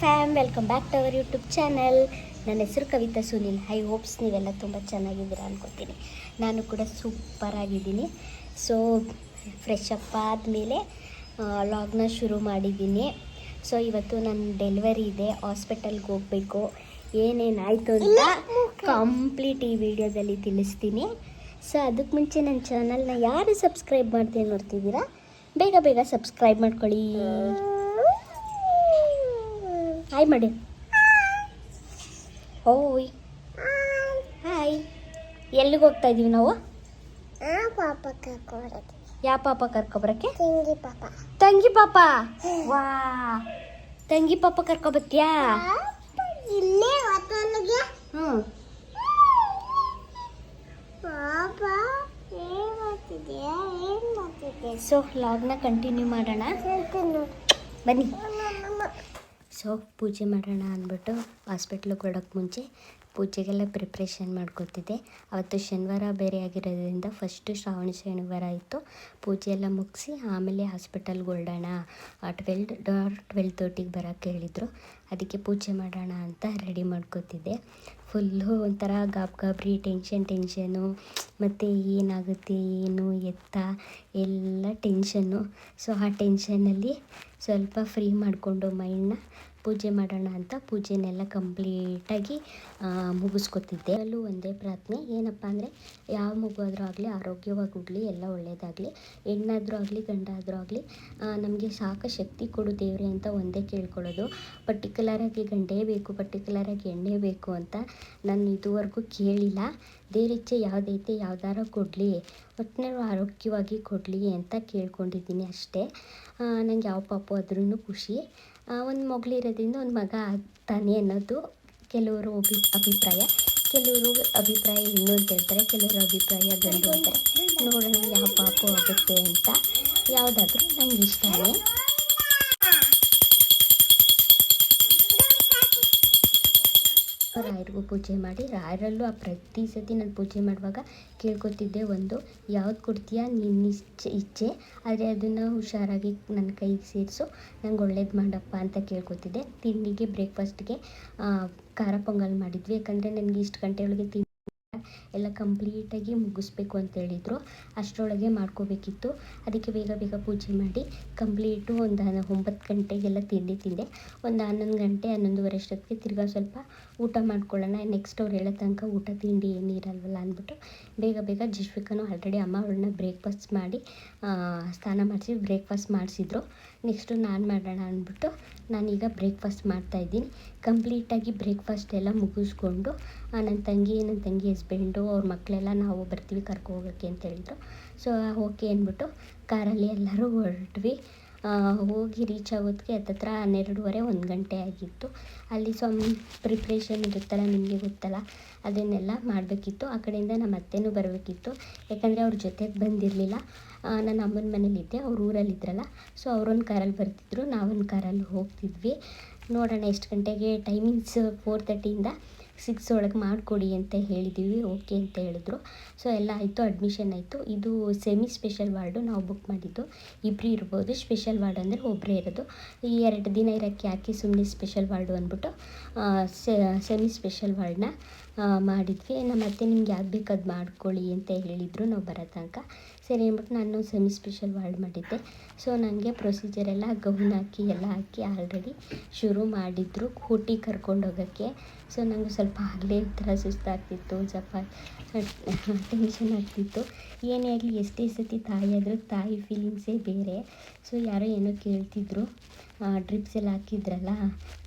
Fam welcome back to our YouTube channel ನನ್ನ ಹೆಸರು Kavita Sunil. I hopes ನೀವೆಲ್ಲ ತುಂಬ ಚೆನ್ನಾಗಿದ್ದೀರಾ ಅನ್ಕೋತೀನಿ. ನಾನು ಕೂಡ ಸೂಪರ್ ಆಗಿದ್ದೀನಿ. ಸೊ ಫ್ರೆಶ್ ಅಪ್ ಆದಮೇಲೆ ಲಾಗ್ನ ಶುರು ಮಾಡಿದ್ದೀನಿ. ಸೊ ಇವತ್ತು ನನ್ನ ಡೆಲಿವರಿ ಇದೆ. ಹಾಸ್ಪಿಟಲ್ಗೆ ಹೋಗಬೇಕು. ಏನೇನಾಯಿತು ಅಂತ ಕಂಪ್ಲೀಟ್ ಈ ವಿಡಿಯೋದಲ್ಲಿ ತಿಳಿಸ್ತೀನಿ. ಸೊ ಅದಕ್ಕೆ ಮುಂಚೆ ನನ್ನ ಚಾನಲ್ನ ಯಾರು ಸಬ್ಸ್ಕ್ರೈಬ್ ಮಾಡ್ತೀನಿ ನೋಡ್ತಿದ್ದೀರಾ? ಬೇಗ ಬೇಗ ಸಬ್ಸ್ಕ್ರೈಬ್ ಮಾಡ್ಕೊಳ್ಳಿ. ಹಾಯ್ ಮಾಡಿ ಓಯ್ ಹಾಯ್ ಎಲ್ಲಿಗೆ ಹೋಗ್ತಾ ಇದೀವಿ ನಾವು? ಪಾಪ ಕರ್ಕೊಡೋದು ಯಾವ ಪಾಪ ಕರ್ಕೊಬರಕ್ಕೆ? ತಂಗಿ ಪಾಪ. ತಂಗಿ ಪಾಪ? ವಾ. ತಂಗಿ ಪಾಪ ಕರ್ಕೊಬತ್ತೀಯಾ ಇಲ್ಲೇ ಹೊತ್ತೊಳಗೆ ಹ್ಞೂ ಪಾಪ ಏನ್ ಮಾಡ್ತಿದ್ಯಾ? ಏನ್ ಮಾಡ್ತಿದ್ಯಾ? ಸೊ ಲಾಗ್ನ ಕಂಟಿನ್ಯೂ ಮಾಡೋಣ. ಬನ್ನಿ. ಸೊ ಪೂಜೆ ಮಾಡೋಣ ಅಂದ್ಬಿಟ್ಟು ಹಾಸ್ಪಿಟ್ಲಿಗೆ ಹೊರಡೋಕ್ಕೆ ಮುಂಚೆ ಪೂಜೆಗೆಲ್ಲ ಪ್ರಿಪ್ರೇಷನ್ ಮಾಡ್ಕೊತಿದ್ದೆ. ಅವತ್ತು ಶನಿವಾರ ಬೇರೆ ಆಗಿರೋದ್ರಿಂದ ಫಸ್ಟು ಶ್ರಾವಣ ಶನಿವಾರ ಇತ್ತು ಪೂಜೆ ಎಲ್ಲ ಮುಗಿಸಿ ಆಮೇಲೆ ಹಾಸ್ಪಿಟಲ್ಗೆ ಹೊರಡೋಣ. ಟ್ವೆಲ್ ಟ್ವೆಲ್ ತರ್ಟಿಗೆ ಬರೋಕ್ಕೆ ಹೇಳಿದರು. ಅದಕ್ಕೆ ಪೂಜೆ ಮಾಡೋಣ ಅಂತ ರೆಡಿ ಮಾಡ್ಕೋತಿದ್ದೆ. ಫುಲ್ಲು ಒಂಥರ ಗಾಬ್ ಗಾಬ್ರಿ ಟೆನ್ಷನ್ ಟೆನ್ಷನು ಮತ್ತು ಏನಾಗುತ್ತೆ, ಏನು ಎತ್ತ, ಎಲ್ಲ ಟೆನ್ಷನ್ನು ಸೊ ಆ ಟೆನ್ಷನಲ್ಲಿ ಸ್ವಲ್ಪ ಫ್ರೀ ಮಾಡಿಕೊಂಡು ಮೈಂಡ್ನ ಪೂಜೆ ಮಾಡೋಣ ಅಂತ ಪೂಜೆನೆಲ್ಲ ಕಂಪ್ಲೀಟಾಗಿ ಮುಗಿಸ್ಕೊತಿದ್ದೆ. ಅಲ್ಲೂ ಒಂದೇ ಪ್ರಾರ್ಥನೆ, ಏನಪ್ಪ ಅಂದರೆ ಯಾವ ಮಗು ಆದರೂ ಆಗಲಿ, ಆರೋಗ್ಯವಾಗಿ ಹುಡ್ಲಿ ಎಲ್ಲ ಒಳ್ಳೆಯದಾಗಲಿ ಹೆಣ್ಣಾದರೂ ಆಗಲಿ, ಗಂಡಾದರೂ ಆಗಲಿ ನಮಗೆ ಸಾಕ ಶಕ್ತಿ ಕೊಡು ದೇವ್ರೆ ಅಂತ ಒಂದೇ ಕೇಳ್ಕೊಳ್ಳೋದು. ಪರ್ಟಿಕ್ಯುಲರಾಗಿ ಗಂಡೇ ಬೇಕು, ಪರ್ಟಿಕ್ಯುಲರಾಗಿ ಎಣ್ಣೆ ಬೇಕು ಅಂತ ನಾನು ಇದುವರೆಗೂ ಕೇಳಿಲ್ಲ. ದೇವರಿಚ್ಛೆ ಯಾವುದೈತೆ ಯಾವ್ದಾರ ಕೊಡಲಿ ಒಟ್ಟಿನಲ್ಲಿ ಆರೋಗ್ಯವಾಗಿ ಕೊಡಲಿ ಅಂತ ಕೇಳ್ಕೊಂಡಿದ್ದೀನಿ ಅಷ್ಟೇ. ನಂಗೆ ಯಾವ ಪಾಪು ಆದ್ರೂ ಖುಷಿ. ಒಂದು ಮಗಳಿರೋದ್ರಿಂದ ಒಂದು ಮಗ ಆಗ್ತಾನೆ ಅನ್ನೋದು ಕೆಲವರು ಅಭಿ ಅಭಿಪ್ರಾಯ. ಕೆಲವರು ಅಭಿಪ್ರಾಯ ಇನ್ನು ಅಂತ ಹೇಳ್ತಾರೆ, ಕೆಲವರು ಅಭಿಪ್ರಾಯ ಗಂಡು ಅಂತಾರೆ ನೋಡೋಣ ಯಾವ ಪಾಪು ಆಗುತ್ತೆ ಅಂತ. ಯಾವುದಾದ್ರೂ ನಂಗೆ ಇಷ್ಟನೇ. ರಾಯರಿಗೂ ಪೂಜೆ ಮಾಡಿ ರಾಯರಲ್ಲೂ ಆ ಪ್ರತಿ ಸತಿ ನಾನು ಪೂಜೆ ಮಾಡುವಾಗ ಕೇಳ್ಕೊತಿದ್ದೆ ಒಂದು, ಯಾವ್ದು ಕೊಡ್ತೀಯ ನಿನ್ನ ಇಚ್ಛೆ ಇಚ್ಛೆ, ಆದರೆ ಅದನ್ನು ಹುಷಾರಾಗಿ ನನ್ನ ಕೈಗೆ ಸೇರಿಸು, ನಂಗೆ ಒಳ್ಳೇದು ಮಾಡಪ್ಪ ಅಂತ ಕೇಳ್ಕೊತಿದ್ದೆ. ತಿಂಡಿಗೆ ಬ್ರೇಕ್ಫಾಸ್ಟ್ಗೆ ಖಾರ ಪೊಂಗಲ್ ಮಾಡಿದ್ವಿ, ಯಾಕಂದರೆ ನನಗೆ ಇಷ್ಟು ಗಂಟೆ ಒಳಗೆ ತಿಂಡಿ ಎಲ್ಲ ಕಂಪ್ಲೀಟಾಗಿ ಮುಗಿಸ್ಬೇಕು ಅಂತ ಹೇಳಿದರು ಅಷ್ಟರೊಳಗೆ ಮಾಡ್ಕೋಬೇಕಿತ್ತು. ಅದಕ್ಕೆ ಬೇಗ ಬೇಗ ಪೂಜೆ ಮಾಡಿ ಕಂಪ್ಲೀಟು ಒಂದು ಒಂಬತ್ತು ಗಂಟೆಗೆಲ್ಲ ತಿಂಡಿ ತಿಂದೆ. ಒಂದು ಹನ್ನೊಂದು ಗಂಟೆ, ಹನ್ನೊಂದುವರೆ ಅಷ್ಟೊತ್ತಿಗೆ ತಿರ್ಗಾ ಸ್ವಲ್ಪ ಊಟ ಮಾಡ್ಕೊಳ್ಳೋಣ. ನೆಕ್ಸ್ಟ್ ಅವ್ರು ಹೇಳೋ ತನಕ ಊಟ, ತಿಂಡಿ ಏನು ಇರಲ್ವಲ್ಲ ಅಂದ್ಬಿಟ್ಟು ಬೇಗ ಬೇಗ ಜಿಶ್ವಿಕನು ಆಲ್ರೆಡಿ ಅಮ್ಮ ಅವ್ರನ್ನ ಬ್ರೇಕ್ಫಾಸ್ಟ್ ಮಾಡಿ ಸ್ನಾನ ಮಾಡಿಸಿ ಬ್ರೇಕ್ಫಾಸ್ಟ್ ಮಾಡಿಸಿದ್ರು. ನೆಕ್ಸ್ಟು ನಾನು ಮಾಡೋಣ ಅಂದ್ಬಿಟ್ಟು ನಾನೀಗ ಬ್ರೇಕ್ಫಾಸ್ಟ್ ಮಾಡ್ತಾಯಿದ್ದೀನಿ ಕಂಪ್ಲೀಟಾಗಿ ಬ್ರೇಕ್ಫಾಸ್ಟ್ ಎಲ್ಲ ಮುಗಿಸ್ಕೊಂಡು ನನ್ನ ತಂಗಿ ನನ್ನ ತಂಗಿ ಹಸ್ಬೆಂಡು ಅವ್ರ ಮಕ್ಕಳೆಲ್ಲ ನಾವು ಬರ್ತೀವಿ ಕರ್ಕೊ ಹೋಗೋಕ್ಕೆ ಅಂತ ಹೇಳಿದ್ರು. ಸೊ ಓಕೆ ಅಂದ್ಬಿಟ್ಟು ಕಾರಲ್ಲಿ ಎಲ್ಲರೂ ಹೊರಟ್ವಿ. ಹೋಗಿ ರೀಚ್ ಆಗೋದಕ್ಕೆ ಹತ್ತತ್ರ ಹನ್ನೆರಡುವರೆ, ಒಂದು ಗಂಟೆ ಆಗಿತ್ತು. ಅಲ್ಲಿ ಸಮ್ ಪ್ರಿಪ್ರೇಷನ್ ಇರುತ್ತಲ್ಲ ನಿಮಗೆ ಗೊತ್ತಲ್ಲ, ಅದನ್ನೆಲ್ಲ ಮಾಡಬೇಕಿತ್ತು. ಆ ಕಡೆಯಿಂದ ನಮ್ಮ ಅತ್ತೆನೂ ಬರಬೇಕಿತ್ತು. ಯಾಕಂದರೆ ಅವ್ರ ಜೊತೆಗೆ ಬಂದಿರಲಿಲ್ಲ. ನನ್ನ ಅಮ್ಮನ ಮನೇಲಿದ್ದೆ, ಅವ್ರ ಊರಲ್ಲಿದ್ರಲ್ಲ ಸೊ ಅವರೊಂದು ಕಾರಲ್ಲಿ ಬರ್ತಿದ್ರು, ನಾವೊಂದು ಕಾರಲ್ಲಿ ಹೋಗ್ತಿದ್ವಿ. ನೋಡೋಣ ಎಷ್ಟು ಗಂಟೆಗೆ ಟೈಮಿಂಗ್ಸ್ ಫೋರ್ ತರ್ಟಿಯಿಂದ ಸಿಕ್ಸ್ ಒಳಗೆ ಮಾಡಿಕೊಡಿ ಅಂತ ಹೇಳಿದ್ದೀವಿ ಓಕೆ ಅಂತ ಹೇಳಿದ್ರು. ಸೊ ಎಲ್ಲ ಆಯಿತು ಅಡ್ಮಿಷನ್ ಆಯಿತು. ಇದು ಸೆಮಿ ಸ್ಪೆಷಲ್ ವಾರ್ಡು ನಾವು ಬುಕ್ ಮಾಡಿದ್ದು. ಇಬ್ಬರು ಇರ್ಬೋದು ಸ್ಪೆಷಲ್ ವಾರ್ಡ್ ಅಂದರೆ ಒಬ್ಬರೇ ಇರೋದು. ಈ ಎರಡು ದಿನ ಇರೋಕ್ಕೆ ಯಾಕೆ ಸುಮ್ಮನೆ ಸ್ಪೆಷಲ್ ವಾರ್ಡು ಅಂದ್ಬಿಟ್ಟು ಸೆಮಿ ಸ್ಪೆಷಲ್ ವಾರ್ಡ್ನ ಮಾಡಿದ್ವಿ. ನಮ್ಮ ಮತ್ತೆ ನಿಮ್ಗೆ ಯಾವ್ದು ಬೇಕು ಮಾಡ್ಕೊಳ್ಳಿ ಅಂತ ಹೇಳಿದರು, ನಾವು ಬರೋ ತನಕ. ಸರಿ ಅಂದ್ಬಿಟ್ಟು ನಾನು ಸೆಮಿ ಸ್ಪೆಷಲ್ ವಾರ್ಡ್ ಮಾಡಿದ್ದೆ. ಸೊ ನನಗೆ ಪ್ರೊಸೀಜರ್ ಎಲ್ಲ ಗೌನ್ ಹಾಕಿ, ಎಲ್ಲ ಹಾಕಿ ಆಲ್ರೆಡಿ ಶುರು ಮಾಡಿದ್ರು. ಕೂಟಿ ಕರ್ಕೊಂಡು ಹೋಗೋಕ್ಕೆ. ಸೊ ನನಗೆ ಸ್ವಲ್ಪ ಆಗಲೇ ಒಂಥರ ಸುಸ್ತಾಗ್ತಿತ್ತು ಸ್ವಲ್ಪ ಟೆನ್ಷನ್ ಆಗ್ತಿತ್ತು. ಏನೇ ಆಗಲಿ, ಎಷ್ಟೇ ಸತಿ ತಾಯಿ ಆದರೂ ತಾಯಿ ಫೀಲಿಂಗ್ಸೇ ಬೇರೆ. ಸೊ ಯಾರೋ ಏನೋ ಕೇಳ್ತಿದ್ರು. ಡ್ರಿಪ್ಸ್ ಎಲ್ಲ ಹಾಕಿದ್ರಲ್ಲ,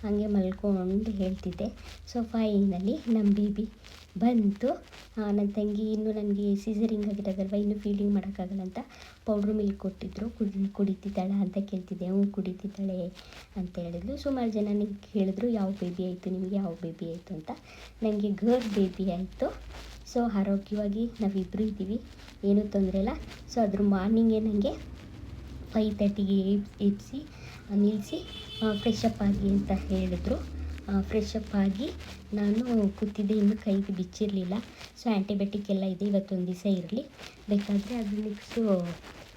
ಹಾಗೆ ಮಲ್ಕೊಂಡು ಹೇಳ್ತಿದ್ದೆ. ಸೊ ಫೈನಲ್ಲಿ ನಮ್ಮ ಬೇಬಿ ಬಂತು. ನನ್ನ ತಂಗಿ ಇನ್ನೂ ನನಗೆ ಸೀಸರಿಂಗ್ ಆಗಿರೋದಲ್ವ ಇನ್ನೂ ಫೀಲಿಂಗ್ ಮಾಡೋಕ್ಕಾಗಲ್ಲ ಅಂತ ಪೌಡ್ರ್ ಮಿಲ್ಕ್ ಕೊಟ್ಟಿದ್ದರು ಕುಡಿ, ಕುಡಿತಿದ್ದಾಳ ಅಂತ ಕೇಳ್ತಿದ್ದೆ. ಹ್ಞೂ, ಕುಡಿತಿದ್ದಾಳೆ ಅಂತ ಹೇಳಿದ್ಲು. ಸುಮಾರು ಜನ ನನಗೆ ಕೇಳಿದ್ರು, ಯಾವ ಬೇಬಿ ಆಯಿತು? ನಿಮಗೆ ಯಾವ ಬೇಬಿ ಆಯಿತು? ಅಂತ. ನನಗೆ ಗರ್ಲ್ ಬೇಬಿ ಆಯಿತು. ಸೊ ಆರೋಗ್ಯವಾಗಿ ನಾವಿಬ್ಬರು ಇದ್ದೀವಿ. ಏನೂ ತೊಂದರೆ ಇಲ್ಲ. ಸೊ ಅದ್ರ ಮಾರ್ನಿಂಗೇ ನನಗೆ ಫೈವ್ ತರ್ಟಿಗೆ ಎಬ್ಸಿ ನಿಲ್ಲಿಸಿ ಫ್ರೆಶ್ ಅಪ್ ಆಗಿ ಅಂತ ಹೇಳಿದ್ರು. ಫ್ರೆಶ್ ಆಗಿ ನಾನು ಕೂತಿದ್ದೆ, ಇನ್ನೂ ಕೈಗೆ ಬಿಚ್ಚಿರಲಿಲ್ಲ. ಸೊ ಆ್ಯಂಟಿಬಯೋಟಿಕ್ ಎಲ್ಲ ಇದೆ, ಇವತ್ತೊಂದು ದಿವಸ ಇರಲಿ. ಬೇಕಾದರೆ ಅದು ನೆಕ್ಸ್ಟು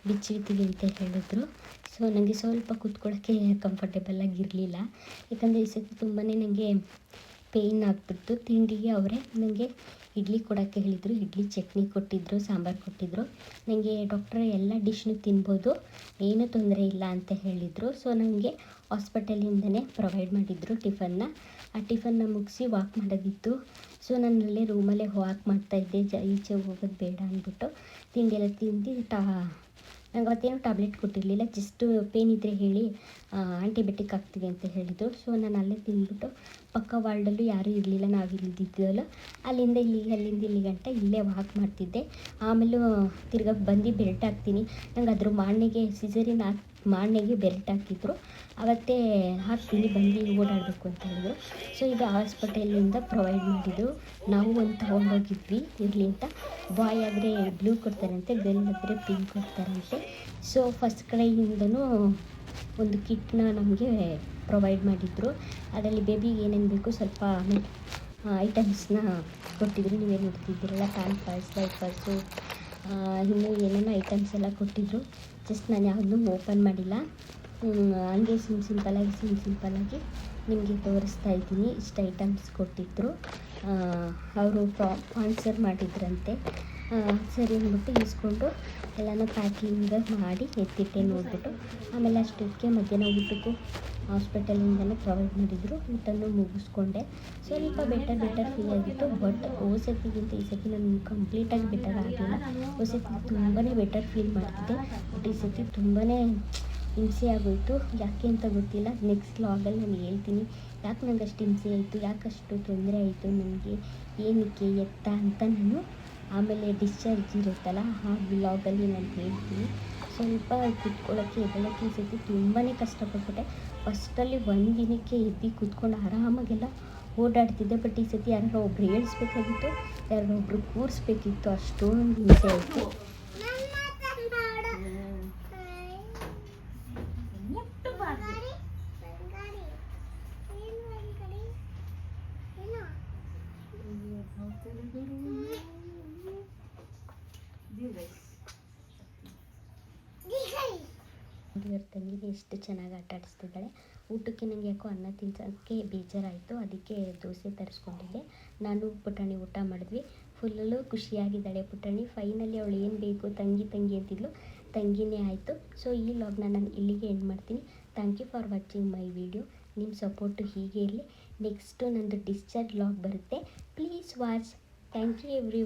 ಬಿಚ್ಚಿರ್ತೀವಿ ಅಂತ ಹೇಳಿದ್ರು. ಸೊ ನನಗೆ ಸ್ವಲ್ಪ ಕೂತ್ಕೊಳ್ಳೋಕ್ಕೆ ಕಂಫರ್ಟೇಬಲ್ ಆಗಿರಲಿಲ್ಲ. ಯಾಕಂದರೆ ಈ ಸರ್ತಿ ತುಂಬಾ ನನಗೆ ಪೇಯ್ನ್ ಆಗ್ಬಿಡ್ತು ತಿಂಡಿಗೆ ಅವರೇ ನನಗೆ ಇಡ್ಲಿ ಕೊಡೋಕ್ಕೆ ಹೇಳಿದರು. ಇಡ್ಲಿ ಚಟ್ನಿ ಕೊಟ್ಟಿದ್ದರು ಸಾಂಬಾರು ಕೊಟ್ಟಿದ್ದರು ನನಗೆ ಡಾಕ್ಟ್ರ್ ಎಲ್ಲ ಡಿಶ್ನು ತಿನ್ಬೋದು, ಏನೂ ತೊಂದರೆ ಇಲ್ಲ ಅಂತ ಹೇಳಿದರು. ಸೊ ನನಗೆ ಹಾಸ್ಪಿಟಲಿಂದನೇ ಪ್ರೊವೈಡ್ ಮಾಡಿದ್ರು ಟಿಫನ್ನ. ಆ ಟಿಫನ್ನ ಮುಗಿಸಿ ವಾಕ್ ಮಾಡೋದಿತ್ತು. ಸೊ ನಾನು ರೂಮಲ್ಲೇ ವಾಕ್ ಮಾಡ್ತಾಯಿದ್ದೆ ಜ, ಈಚೆ ಹೋಗೋದು ಬೇಡ ಅಂದ್ಬಿಟ್ಟು ತಿಂಡಿ ಎಲ್ಲ ತಿಂದು ಟಾ, ನಂಗೆ ಅವತ್ತೇನು ಟ್ಯಾಬ್ಲೆಟ್ ಕೊಟ್ಟಿರಲಿಲ್ಲ. ಜಸ್ಟ್ ಪೇನ್ ಇದ್ದರೆ ಹೇಳಿ ಆಂಟಿಬಯೋಟಿಕ್ ಹಾಕ್ತೀವಿ ಅಂತ ಹೇಳಿದರು. ಸೊ ನಾನು ಅಲ್ಲೇ ತಿಂದ್ಬಿಟ್ಟು ಪಕ್ಕ ವಾರ್ಡಲ್ಲೂ ಯಾರೂ ಇರಲಿಲ್ಲ, ನಾವು ಇಲ್ಲಿದ್ದಿದ್ದಲ್ಲ ಅಲ್ಲಿಂದ ಇಲ್ಲಿಗೆ ಅಲ್ಲಿಂದ ಇಲ್ಲಿಗೆ ಗಂಟ ಇಲ್ಲೇ ವಾಕ್ ಮಾಡ್ತಿದ್ದೆ. ಆಮೇಲೂ ತಿರ್ಗಾ ಬಂದು ಬೆಲ್ಟ್ ಹಾಕ್ತೀನಿ. ನಂಗೆ ಅದ್ರ ಮಾರ್ನೆಗೆ ಸಿಝರಿನ್ ಹಾಕಿ ಬೆಲ್ಟ್ ಹಾಕಿದ್ರು. ಅವತ್ತೇ ಹಾಕ್ತೀನಿ, ಬಂದು ಓಡಾಡಬೇಕು ಅಂತ ಹೇಳಿದ್ರು. ಸೊ ಇದು ಹಾಸ್ಪಿಟಲಿಂದ ಪ್ರೊವೈಡ್ ಮಾಡಿದ್ರು ನಾವು ಒಂದು ತೊಗೊಂಡೋಗಿದ್ವಿ, ಇರಲಿ ಅಂತ. ಬಾಯ್ ಆದರೆ ಬ್ಲೂ ಕೊಡ್ತಾರಂತೆ ಗರ್ಲ್ ಆದರೆ ಪಿಂಕ್ ಕೊಡ್ತಾರಂತೆ. ಸೊ ಫಸ್ಟ್ ಕಡೆಯಿಂದನೂ ಒಂದು ಕಿಟ್ನ ನಮಗೆ ಪ್ರೊವೈಡ್ ಮಾಡಿದ್ರು. ಅದರಲ್ಲಿ ಬೇಬಿಗೆ ಏನೇನು ಬೇಕು ಸ್ವಲ್ಪ ಐಟಮ್ಸ್ನ ಕೊಟ್ಟಿದ್ರು. ನೀವೇ ನೋಡ್ತಿದ್ದೀರಲ್ಲ ಪ್ಯಾಂಪರ್ಸ್ ಡೈಪರ್ಸು ಇನ್ನೂ ಏನೇನೋ ಐಟಮ್ಸ್ ಎಲ್ಲ ಕೊಟ್ಟಿದ್ರು. ಜಸ್ಟ್ ನಾನು ಯಾವುದನ್ನೂ ಓಪನ್ ಮಾಡಿಲ್ಲ. ಹಂಗೆ ಸಿಮ್ ಸಿಂಪಲ್ಲಾಗಿ ಸಿಮ್ ಸಿಂಪಲ್ಲಾಗಿ ನಿಮಗೆ ತೋರಿಸ್ತಾ ಇದ್ದೀನಿ. ಇಷ್ಟು ಐಟಮ್ಸ್ ಕೊಟ್ಟಿದ್ದರು ಅವರು ಸ್ಪಾನ್ಸರ್ ಮಾಡಿದ್ರಂತೆ. ಸರಿ ಅಂದ್ಬಿಟ್ಟು ಇಸ್ಕೊಂಡು ಎಲ್ಲನೂ ಪ್ಯಾಕಿಂಗ್ ಮಾಡಿ ಎತ್ತಿಟ್ಟೆ ನೋಡಿಬಿಟ್ಟು ಆಮೇಲೆ ಅಷ್ಟೊತ್ತಿಗೆ ಮಧ್ಯಾಹ್ನ ಊಟಕ್ಕೂ ಹಾಸ್ಪಿಟಲಿಂದಲೇ ಪ್ರೊವೈಡ್ ಮಾಡಿದರು. ಊಟನೂ ಮುಗಿಸ್ಕೊಂಡೆ. ಸ್ವಲ್ಪ ಬೆಟರ್ ಬೆಟರ್ ಫೀಲ್ ಆಗಿತ್ತು, ಬಟ್ ಹೋದ ಸತಿಗಿಂತ ಈ ಸತಿ ನಾನು ಕಂಪ್ಲೀಟಾಗಿ ಬೆಟರ್ ಆಗಿಲ್ಲ. ಓಸತಿ ಸತಿ ತುಂಬಾ ಬೆಟರ್ ಫೀಲ್ ಮಾಡ್ತಿದ್ದೆ, ಬಟ್ ಈ ಸತಿ ತುಂಬಾ ಹಿಂಸೆ ಆಗೋಯಿತು. ಯಾಕೆ ಅಂತ ಗೊತ್ತಿಲ್ಲ, ನೆಕ್ಸ್ಟ್ ಲಾಗಲ್ಲಿ ನಾನು ಹೇಳ್ತೀನಿ. ಯಾಕೆ ನಂಗೆ ಅಷ್ಟು ಹಿಂಸೆ ಆಯಿತು, ಯಾಕಷ್ಟು ತೊಂದರೆ ಆಯಿತು, ನನಗೆ ಏನಕ್ಕೆ ಎತ್ತ ಅಂತ ನಾನು ಆಮೇಲೆ ಡಿಸ್ಚಾರ್ಜ್ ಇರುತ್ತಲ್ಲ, ಆ ಬ್ಲಾಗಲ್ಲಿ ನಾನು ಹೇಳ್ತೀನಿ. ಸ್ವಲ್ಪ ಕುತ್ಕೊಳ್ಳೋಕ್ಕೆ ಎದ್ದೇಳೋಕ್ಕೆ ಸರ್ತಿ ತುಂಬಾ ಕಷ್ಟಪಟ್ಬಿಟ್ಟೆ. ಫಸ್ಟಲ್ಲಿ ಒಂದು ದಿನಕ್ಕೆ ಎದ್ದು ಕೂತ್ಕೊಂಡು ಆರಾಮಾಗೆಲ್ಲ ಓಡಾಡ್ತಿದ್ದೆ. ಬಟ್ ಈ ಸತಿ ಯಾರೋ ಒಬ್ರು ಹೇಳಿಸ್ಬೇಕಾಗಿತ್ತು ಯಾರೋ ಒಬ್ರು ಕೂರಿಸ್ಬೇಕಿತ್ತು. ಅಷ್ಟೊಂದು ಹಿಂಸೆ ಆಯಿತು. ತಂಗಿಗೆ ಎಷ್ಟು ಚೆನ್ನಾಗಿ ಆಟ ಆಡಿಸ್ತಿದ್ದಾಳೆ ಊಟಕ್ಕೆ ನನಗೆ ಯಾಕೋ ಅನ್ನ ತಿನ್ಸೋಕ್ಕೆ ಬೇಜಾರಾಯಿತು. ಅದಕ್ಕೆ ದೋಸೆ ತರಿಸ್ಕೊಂಡಿದ್ದೆ. ನಾನು ಪುಟಾಣಿ ಊಟ ಮಾಡಿದ್ವಿ. ಫುಲ್ಲು ಖುಷಿಯಾಗಿದ್ದಾಳೆ ಪುಟಾಣಿ. ಫೈನಲಿ ಅವಳು ಏನು ಬೇಕು ತಂಗಿ ತಂಗಿ ಅಂತಿದ್ಲು. ತಂಗಿನೇ ಆಯಿತು. ಸೊ ಈ ಲಾಗ್ನ ನಾನು ಇಲ್ಲಿಗೆ ಎಂಡ್ ಮಾಡ್ತೀನಿ. Thank you for watching my video ನಿಮ್ಮ ಸಪೋರ್ಟು ಹೀಗೆ ಇರಲಿ. ನೆಕ್ಸ್ಟು ನಂದು ಡಿಸ್ಚಾರ್ಜ್ ಲಾಗ್ ಬರುತ್ತೆ. Please watch thank you every